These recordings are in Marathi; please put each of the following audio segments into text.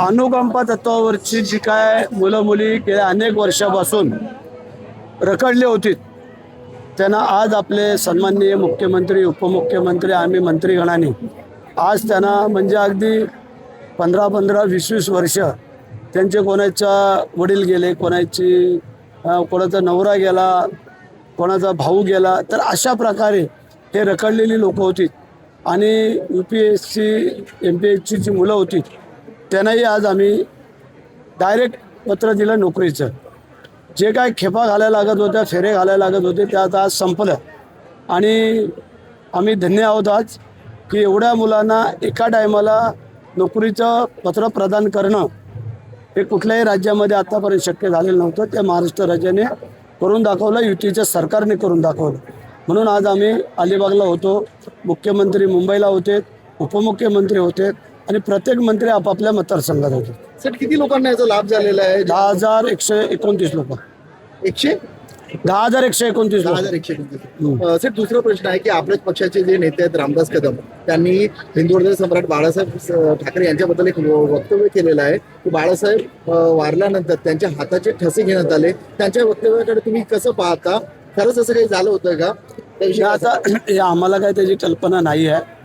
अनुकंपा तत्वावरची जी काय मुलं मुली गेल्या अनेक वर्षापासून रखडली होती त्यांना आज आपले सन्माननीय मुख्यमंत्री उपमुख्यमंत्री आम्ही मंत्रीगणाने आज त्यांना म्हणजे अगदी पंधरा पंधरा वीस वीस वर्ष त्यांचे कोणाच्या वडील गेले कोणाची कोणाचा नवरा गेला कोणाचा भाऊ गेला तर अशा प्रकारे हे रखडलेली लोकं होती. आणि U P S C M P एसची जी मुलं होती त्यांनाही आज आम्ही डायरेक्ट पत्र दिलं नोकरीचं. जे काय खेपा घालायला लागत होत्या फेरे घालायला लागत होते त्या आता आज संपलं. आणि आम्ही धन्य आहोत आज की एवढ्या मुलांना एका टायमाला नोकरीचं पत्र प्रदान करणं हे कुठल्याही राज्यामध्ये आत्तापर्यंत शक्य झालेलं नव्हतं. ते महाराष्ट्र राज्याने करून दाखवलं युतीच्या सरकारने करून दाखवलं. म्हणून आज आम्ही अलिबागला होतो मुख्यमंत्री मुंबईला होते उपमुख्यमंत्री होते आणि प्रत्येक मंत्री आपापल्या मतदारसंघात होते. सर किती लोकांना याचा लाभ झालेला आहे? दहा हजार एकशे एकोणतीस लोक. एकशे? दहा हजार एकशे एकोणतीस दहा लोक. हजार एकशे एकोणतीस. अं, सर दुसरा प्रश्न आहे की आपल्याच पक्षाचे जे नेते आहेत रामदास कदम त्यांनी हिंदुवर्धन सम्राट बाळासाहेब स- ठाकरे यांच्याबद्दल एक व- वक्तव्य केलेलं आहे. की बाळासाहेब अं, वारल्यानंतर त्यांच्या हाताचे ठसे घेण्यात आले. त्यांच्या वक्तव्याकडे तुम्ही कसं पाहता? खरंच असं काही झालं होतं का? त्याविषयी आता आम्हाला काय त्याची कल्पना नाही आहे.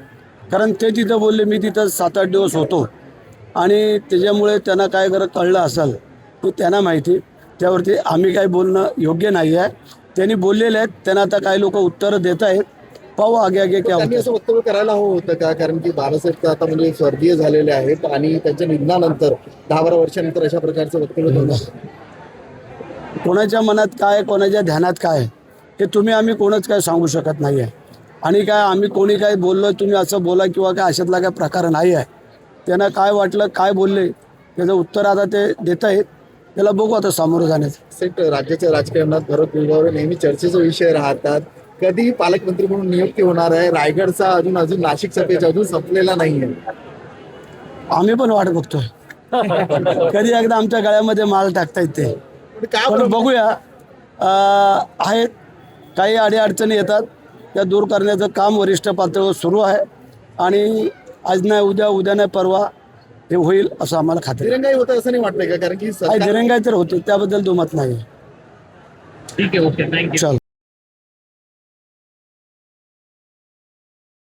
कारण ते तिथं बोलले मी तिथं सात आठ दिवस होतो. आणि त्याच्यामुळे त्यांना काय जर कळलं असेल ते त्यांना माहिती. त्यावरती आम्ही काय बोलणं योग्य नाही आहे. त्यांनी बोललेले आहेत त्यांना आता काही लोक उत्तरं देत आहेत. पाहू आगे आगे क्या त्यांनी होतं. असं वक्तव्य करायला हवं होतं का? कारण की बाळासाहेब तर आता म्हणजे स्वर्गीय झालेले आहेत आणि त्यांच्या निधनानंतर दहा बारा वर्षानंतर अशा प्रकारचं वक्तव्य करणं कोणाच्या मनात काय कोणाच्या ध्यानात काय हे तुम्ही आम्ही कोणच काय सांगू शकत नाही आहे आणि काय आम्ही कोणी काय बोललो तुम्ही असं बोला किंवा काय अशातला काय प्रकार नाही आहे. त्यांना काय वाटलं काय बोलले त्याचं उत्तर आता ते देत आहेत. त्याला बघू आता सामोरं जाण्याचं. सेट राज्याच्या राजकारणात भरत विभागावर नेहमी चर्चेचा विषय राहतात. कधी पालकमंत्री म्हणून नियुक्ती होणार आहे. रायगडचा अजून अजून नाशिकचा पेज अजून संपलेला नाहीये. आम्ही पण वाट बघतोय. कधी एकदा आमच्या गळ्यामध्ये माल टाकता येते. पण? बघूया. अं, आहेत. काही अडीअडचणी येतात. त्या दूर करण्याचं काम वरिष्ठ पातळीवर सुरू आहे आणि आज नाही उद्या उद्या नाही परवा हे होईल असं आम्हाला खात्री. दिरंगाई होतं असं नाही वाटतंय का? कारण की सरकार दिरंगाई तर होते त्याबद्दल दुमत नाही. ठीक आहे ओके थँक्यू चल.